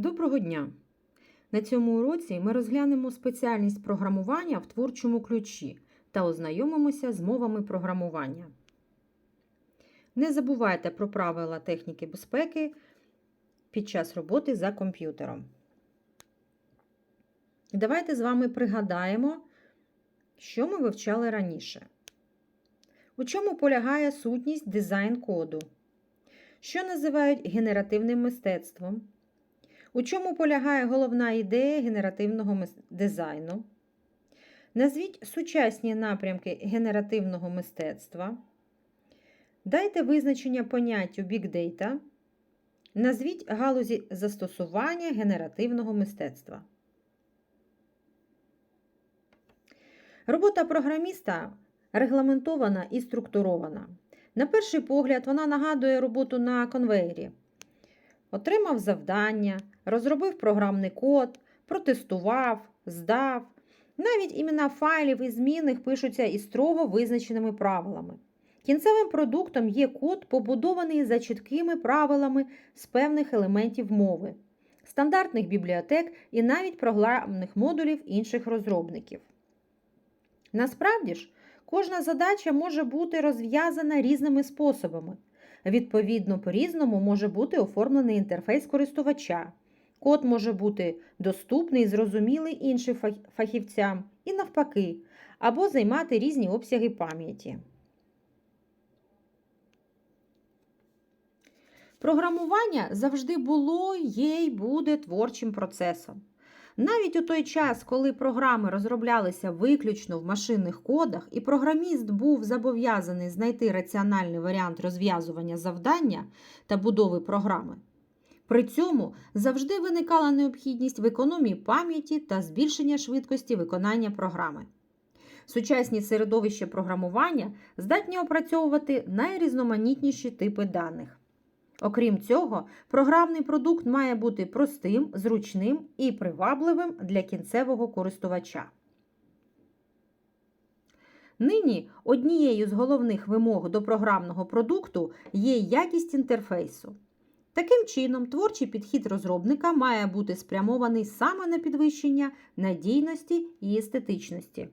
Доброго дня! На цьому уроці ми розглянемо спеціальність програмування в творчому ключі та ознайомимося з мовами програмування. Не забувайте про правила техніки безпеки під час роботи за комп'ютером. Давайте з вами пригадаємо, що ми вивчали раніше. У чому полягає сутність дизайн коду, що називають генеративним мистецтвом. У чому полягає головна ідея генеративного дизайну? Назвіть сучасні напрямки генеративного мистецтва. Дайте визначення поняттю Big Data. Назвіть галузі застосування генеративного мистецтва. Робота програміста регламентована і структурована. На перший погляд, вона нагадує роботу на конвейері. Отримав завдання, розробив програмний код, протестував, здав. Навіть імена файлів і змінних пишуться із строго визначеними правилами. Кінцевим продуктом є код, побудований за чіткими правилами з певних елементів мови, стандартних бібліотек і навіть програмних модулів інших розробників. Насправді ж, кожна задача може бути розв'язана різними способами. Відповідно, по-різному може бути оформлений інтерфейс користувача. Код може бути доступний і зрозумілий іншим фахівцям і навпаки, або займати різні обсяги пам'яті. Програмування завжди було, є й буде творчим процесом. Навіть у той час, коли програми розроблялися виключно в машинних кодах, і програміст був зобов'язаний знайти раціональний варіант розв'язування завдання та будови програми. При цьому завжди виникала необхідність в економії пам'яті та збільшення швидкості виконання програми. Сучасні середовища програмування здатні опрацьовувати найрізноманітніші типи даних. Окрім цього, програмний продукт має бути простим, зручним і привабливим для кінцевого користувача. Нині однією з головних вимог до програмного продукту є якість інтерфейсу. Таким чином, творчий підхід розробника має бути спрямований саме на підвищення надійності і естетичності.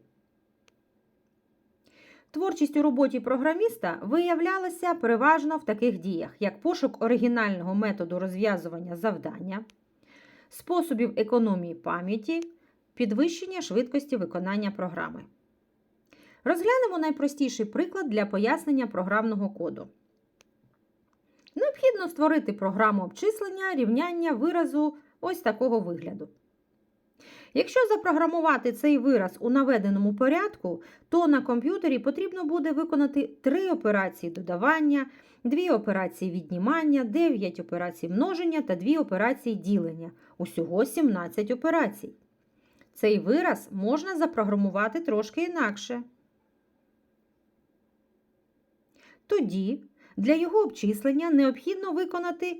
Творчість у роботі програміста виявлялася переважно в таких діях, як пошук оригінального методу розв'язування завдання, способів економії пам'яті, підвищення швидкості виконання програми. Розглянемо найпростіший приклад для пояснення програмного коду. Необхідно створити програму обчислення рівняння виразу ось такого вигляду. Якщо запрограмувати цей вираз у наведеному порядку, то на комп'ютері потрібно буде виконати три операції додавання, дві операції віднімання, 9 операцій множення та дві операції ділення. Усього 17 операцій. Цей вираз можна запрограмувати трошки інакше. Тоді для його обчислення необхідно виконати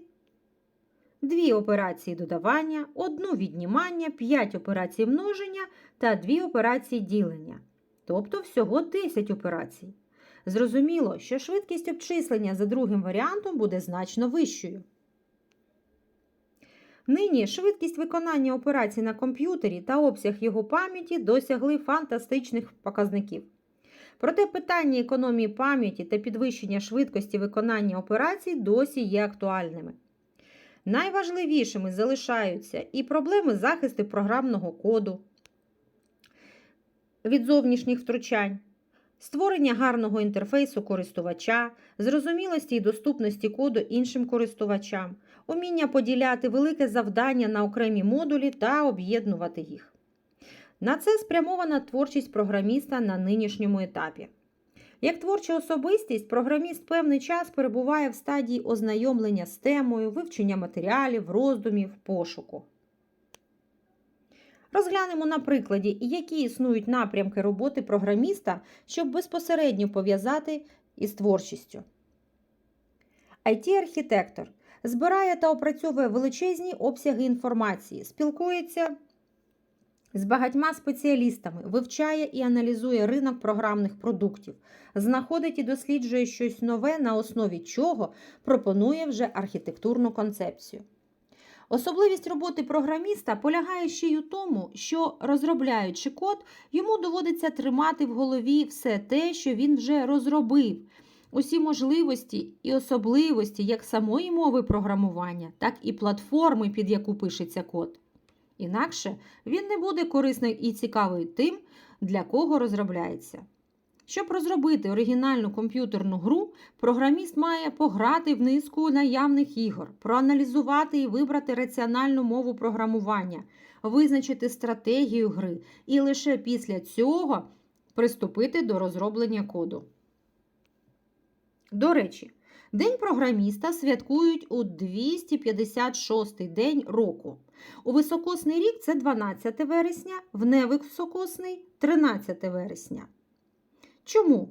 дві операції додавання, одну віднімання, 5 операцій множення та дві операції ділення, тобто всього 10 операцій. Зрозуміло, що швидкість обчислення за другим варіантом буде значно вищою. Нині швидкість виконання операцій на комп'ютері та обсяг його пам'яті досягли фантастичних показників. Проте питання економії пам'яті та підвищення швидкості виконання операцій досі є актуальними. Найважливішими залишаються і проблеми захисту програмного коду від зовнішніх втручань, створення гарного інтерфейсу користувача, зрозумілості і доступності коду іншим користувачам, уміння поділяти велике завдання на окремі модулі та об'єднувати їх. На це спрямована творчість програміста на нинішньому етапі. Як творча особистість, програміст певний час перебуває в стадії ознайомлення з темою, вивчення матеріалів, роздумів, пошуку. Розглянемо на прикладі, які існують напрямки роботи програміста, щоб безпосередньо пов'язати із творчістю. IT-архітектор збирає та опрацьовує величезні обсяги інформації, спілкується з багатьма спеціалістами, вивчає і аналізує ринок програмних продуктів, знаходить і досліджує щось нове, на основі чого пропонує вже архітектурну концепцію. Особливість роботи програміста полягає ще й у тому, що, розробляючи код, йому доводиться тримати в голові все те, що він вже розробив, усі можливості і особливості як самої мови програмування, так і платформи, під яку пишеться код. Інакше він не буде корисний і цікавий тим, для кого розробляється. Щоб розробити оригінальну комп'ютерну гру, програміст має пограти в низку наявних ігор, проаналізувати і вибрати раціональну мову програмування, визначити стратегію гри і лише після цього приступити до розроблення коду. До речі, День програміста святкують у 256-й день року. У високосний рік це 12 вересня, в невисокосний 13 вересня. Чому?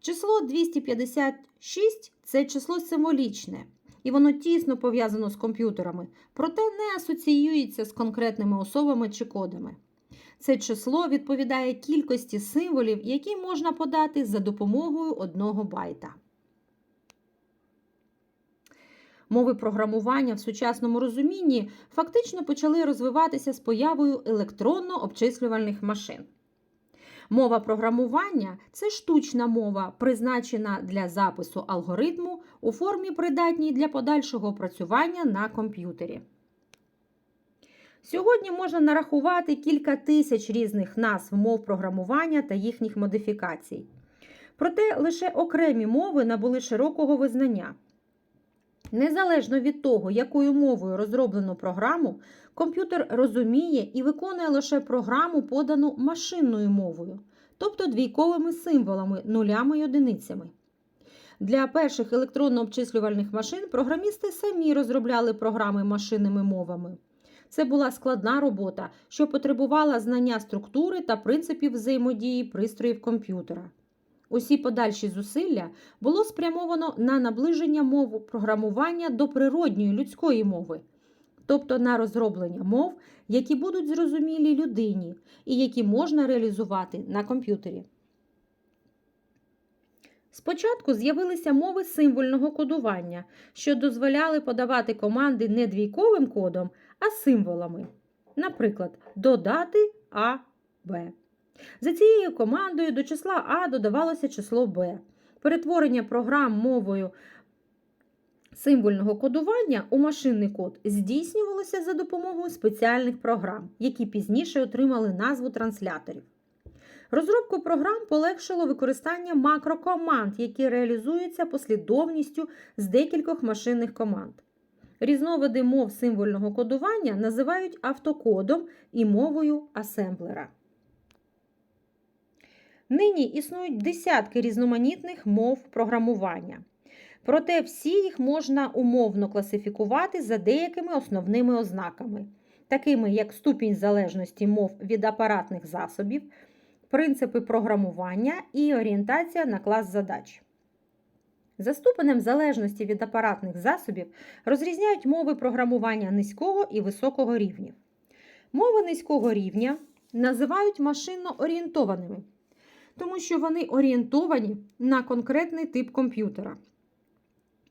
Число 256 це число символічне, і воно тісно пов'язано з комп'ютерами, проте не асоціюється з конкретними особами чи кодами. Це число відповідає кількості символів, які можна подати за допомогою одного байта. Мови програмування в сучасному розумінні фактично почали розвиватися з появою електронно-обчислювальних машин. Мова програмування це штучна мова, призначена для запису алгоритму у формі придатній для подальшого опрацювання на комп'ютері. Сьогодні можна нарахувати кілька тисяч різних назв мов програмування та їхніх модифікацій. Проте лише окремі мови набули широкого визнання. Незалежно від того, якою мовою розроблено програму, комп'ютер розуміє і виконує лише програму, подану машинною мовою, тобто двійковими символами, нулями й одиницями. Для перших електронно-обчислювальних машин програмісти самі розробляли програми машинними мовами. Це була складна робота, що потребувала знання структури та принципів взаємодії пристроїв комп'ютера. Усі подальші зусилля було спрямовано на наближення мови програмування до природньої людської мови, тобто на розроблення мов, які будуть зрозумілі людині і які можна реалізувати на комп'ютері. Спочатку з'явилися мови символьного кодування, що дозволяли подавати команди не двійковим кодом, а символами. Наприклад, додати А, Б. За цією командою до числа А додавалося число Б. Перетворення програм мовою символьного кодування у машинний код здійснювалося за допомогою спеціальних програм, які пізніше отримали назву трансляторів. Розробку програм полегшило використання макрокоманд, які реалізуються послідовністю з декількох машинних команд. Різновиди мов символьного кодування називають автокодом і мовою асемблера. Нині існують десятки різноманітних мов програмування. Проте всі їх можна умовно класифікувати за деякими основними ознаками, такими як ступінь залежності мов від апаратних засобів, принципи програмування і орієнтація на клас задач. За ступенем залежності від апаратних засобів розрізняють мови програмування низького і високого рівнів. Мови низького рівня називають машинно орієнтованими тому що вони орієнтовані на конкретний тип комп'ютера.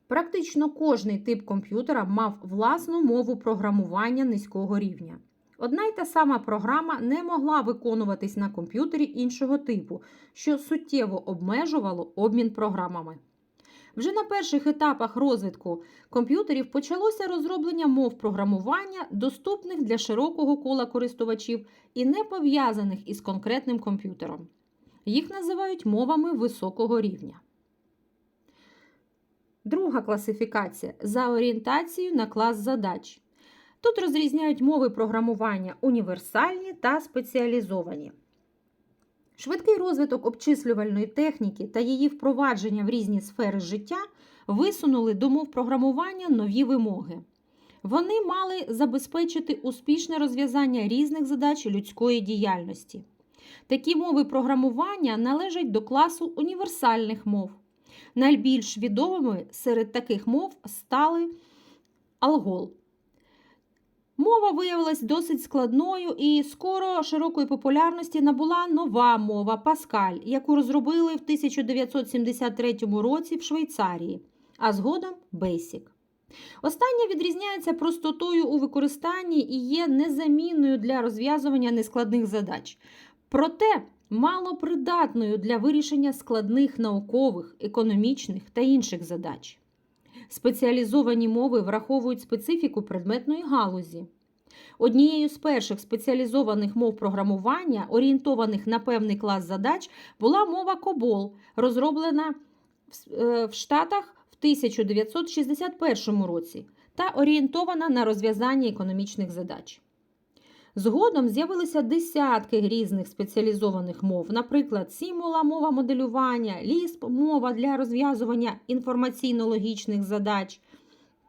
Практично кожний тип комп'ютера мав власну мову програмування низького рівня. Одна й та сама програма не могла виконуватись на комп'ютері іншого типу, що суттєво обмежувало обмін програмами. Вже на перших етапах розвитку комп'ютерів почалося розроблення мов програмування, доступних для широкого кола користувачів і не пов'язаних із конкретним комп'ютером. Їх називають мовами високого рівня. Друга класифікація за орієнтацією на клас задач. Тут розрізняють мови програмування універсальні та спеціалізовані. Швидкий розвиток обчислювальної техніки та її впровадження в різні сфери життя висунули до мов програмування нові вимоги. Вони мали забезпечити успішне розв'язання різних задач людської діяльності. Такі мови програмування належать до класу універсальних мов. Найбільш відомими серед таких мов стали алгол. Мова виявилась досить складною і скоро широкої популярності набула нова мова Паскаль, яку розробили в 1973 році в Швейцарії, а згодом Basic. Остання відрізняється простотою у використанні і є незамінною для розв'язування нескладних задач. Проте малопридатною для вирішення складних наукових, економічних та інших задач. Спеціалізовані мови враховують специфіку предметної галузі. Однією з перших спеціалізованих мов програмування, орієнтованих на певний клас задач, була мова COBOL, розроблена е, в Штатах в 1961 році та орієнтована на розв'язання економічних задач. Згодом з'явилися десятки різних спеціалізованих мов, наприклад, сімула мова моделювання, лісп мова для розв'язування інформаційно-логічних задач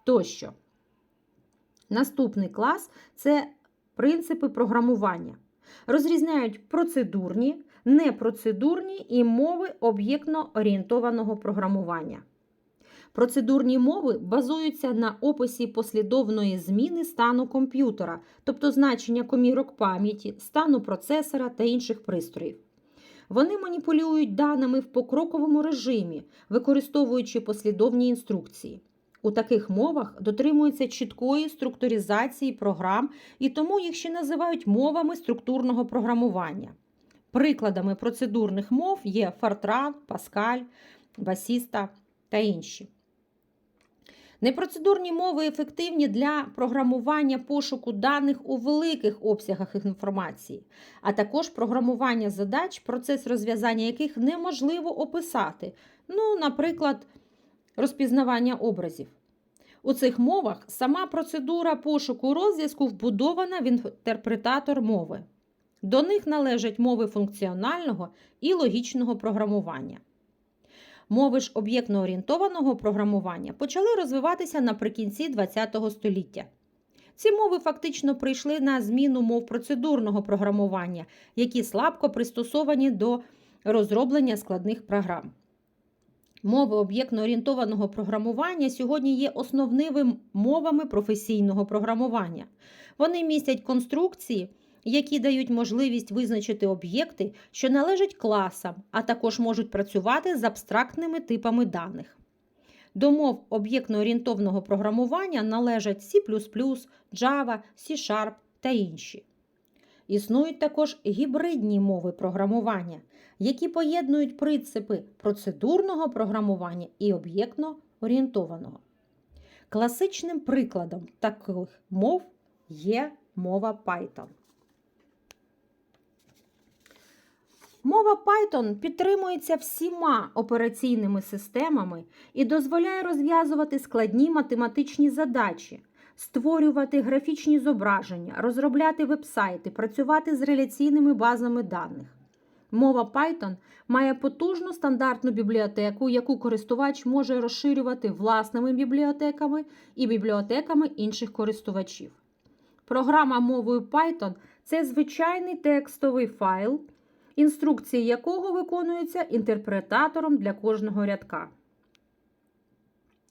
тощо. Наступний клас це принципи програмування. Розрізняють процедурні, непроцедурні і мови об'єктно-орієнтованого програмування. Процедурні мови базуються на описі послідовної зміни стану комп'ютера, тобто значення комірок пам'яті, стану процесора та інших пристроїв. Вони маніпулюють даними в покроковому режимі, використовуючи послідовні інструкції. У таких мовах дотримуються чіткої структуризації програм і тому їх ще називають мовами структурного програмування. Прикладами процедурних мов є Fortran, Pascal, Басіста та інші. Непроцедурні мови ефективні для програмування пошуку даних у великих обсягах інформації, а також програмування задач, процес розв'язання яких неможливо описати. Ну, наприклад, розпізнавання образів. У цих мовах сама процедура пошуку розв'язку вбудована в інтерпретатор мови. До них належать мови функціонального і логічного програмування. Мови ж об'єктно-орієнтованого програмування почали розвиватися наприкінці ХХ століття. Ці мови фактично прийшли на зміну мов процедурного програмування, які слабко пристосовані до розроблення складних програм. Мови об'єктно-орієнтованого програмування сьогодні є основними мовами професійного програмування. Вони містять конструкції, які дають можливість визначити об'єкти, що належать класам, а також можуть працювати з абстрактними типами даних. До мов об'єктно-орієнтовного програмування належать C, Java, C-Sharp та інші. Існують також гібридні мови програмування, які поєднують принципи процедурного програмування і об'єктно-орієнтованого. Класичним прикладом таких мов є мова Python. Мова Python підтримується всіма операційними системами і дозволяє розв'язувати складні математичні задачі, створювати графічні зображення, розробляти вебсайти, працювати з реляційними базами даних. Мова Python має потужну стандартну бібліотеку, яку користувач може розширювати власними бібліотеками і бібліотеками інших користувачів. Програма мовою Python це звичайний текстовий файл, інструкції якого виконуються інтерпретатором для кожного рядка.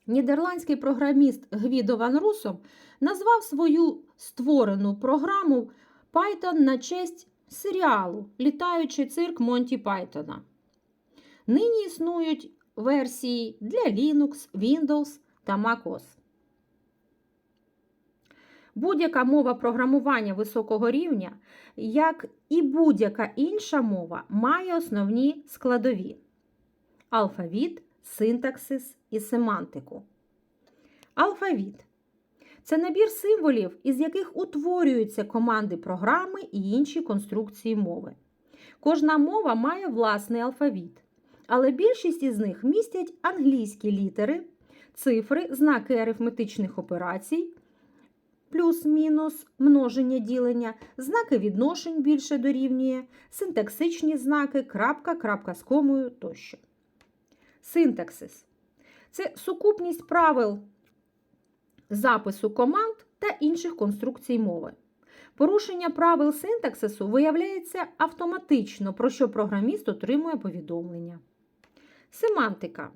Нідерландський програміст Гвідо Ван Русом назвав свою створену програму Python на честь серіалу Літаючий цирк Монті Пайтона. Нині існують версії для Linux, Windows та MacOS. Будь-яка мова програмування високого рівня, як і будь-яка інша мова, має основні складові: алфавіт, синтаксис і семантику. Алфавіт це набір символів, із яких утворюються команди програми і інші конструкції мови. Кожна мова має власний алфавіт, але більшість із них містять англійські літери, цифри, знаки арифметичних операцій, плюс-мінус, множення ділення, знаки відношень більше дорівнює, синтаксичні знаки, крапка, крапка з комою тощо. Синтаксис це сукупність правил запису команд та інших конструкцій мови. Порушення правил синтаксису виявляється автоматично, про що програміст отримує повідомлення. Семантика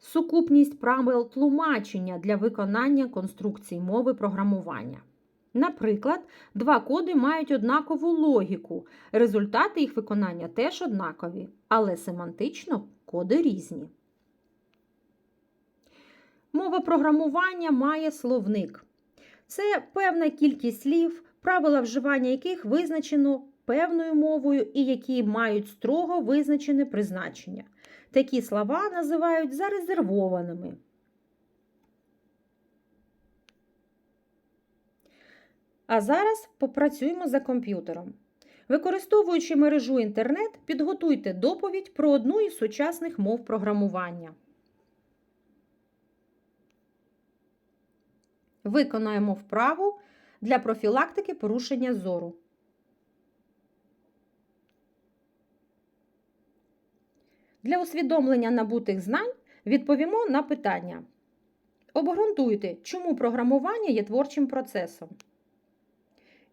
сукупність правил тлумачення для виконання конструкцій мови програмування. Наприклад, два коди мають однакову логіку, результати їх виконання теж однакові, але семантично коди різні. Мова програмування має словник. Це певна кількість слів, правила вживання яких визначено певною мовою і які мають строго визначене призначення. Такі слова називають зарезервованими. А зараз попрацюємо за комп'ютером. Використовуючи мережу інтернет, підготуйте доповідь про одну із сучасних мов програмування. Виконаємо вправу для профілактики порушення зору. Для усвідомлення набутих знань відповімо на питання. Обґрунтуйте, чому програмування є творчим процесом.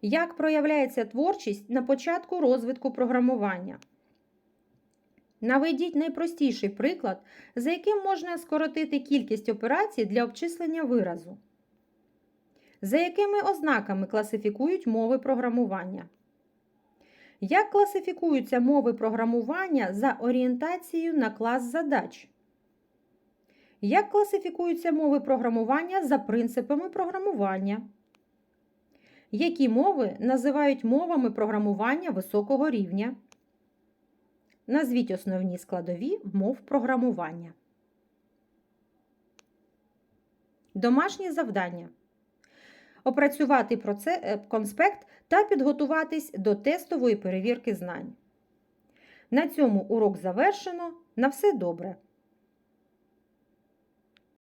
Як проявляється творчість на початку розвитку програмування? Наведіть найпростіший приклад, за яким можна скоротити кількість операцій для обчислення виразу. За якими ознаками класифікують мови програмування? Як класифікуються мови програмування за орієнтацією на клас задач? Як класифікуються мови програмування за принципами програмування? Які мови називають мовами програмування високого рівня? Назвіть основні складові мов програмування. Домашнє завдання. Опрацювати е, конспект та підготуватись до тестової перевірки знань. На цьому урок завершено. На все добре!